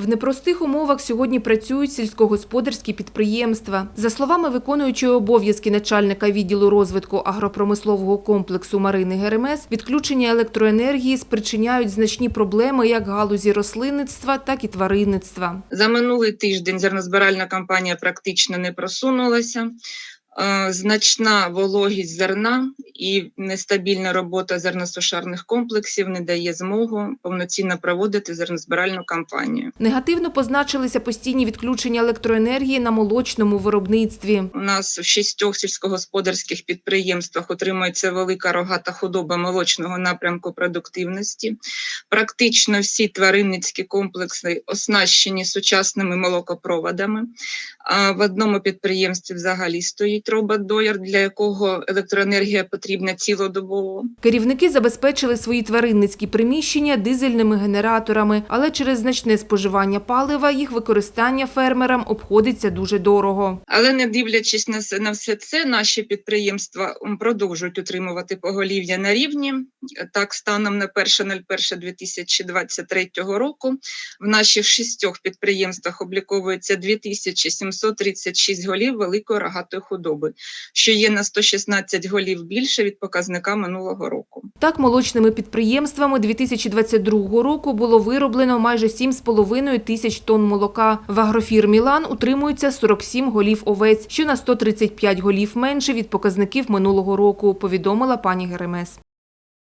В непростих умовах сьогодні працюють сільськогосподарські підприємства. За словами виконуючої обов'язки начальника відділу розвитку агропромислового комплексу Марини Геремес, відключення електроенергії спричиняють значні проблеми як галузі рослинництва, так і тваринництва. За минулий тиждень зернозбиральна кампанія практично не просунулася. Е, Значна вологість зерна і нестабільна робота зерносушарних комплексів не дає змогу повноцінно проводити зернозбиральну кампанію. Негативно позначилися постійні відключення електроенергії на молочному виробництві. У нас в шістьох сільськогосподарських підприємствах отримується велика рогата худоба молочного напрямку продуктивності. Практично всі тваринницькі комплекси оснащені сучасними молокопроводами. А в одному підприємстві взагалі стоїть робот-дояр, для якого електроенергія потрібна цілодобово. Керівники забезпечили свої тваринницькі приміщення дизельними генераторами, але через значне споживання палива їх використання фермерам обходиться дуже дорого. Але не дивлячись на, все- на все це, наші підприємства продовжують утримувати поголів'я на рівні. Так, станом на 1.01.2023 року в наших шістьох підприємствах обліковується 2736 голів великої рогатої худоби, що є на 116 голів більше від показника минулого року. Так, молочними підприємствами 2022 року було вироблено майже 7,5 тисяч тонн молока. В агрофірмі «Лан» утримується 47 голів овець, що на 135 голів менше від показників минулого року, повідомила пані Геремес.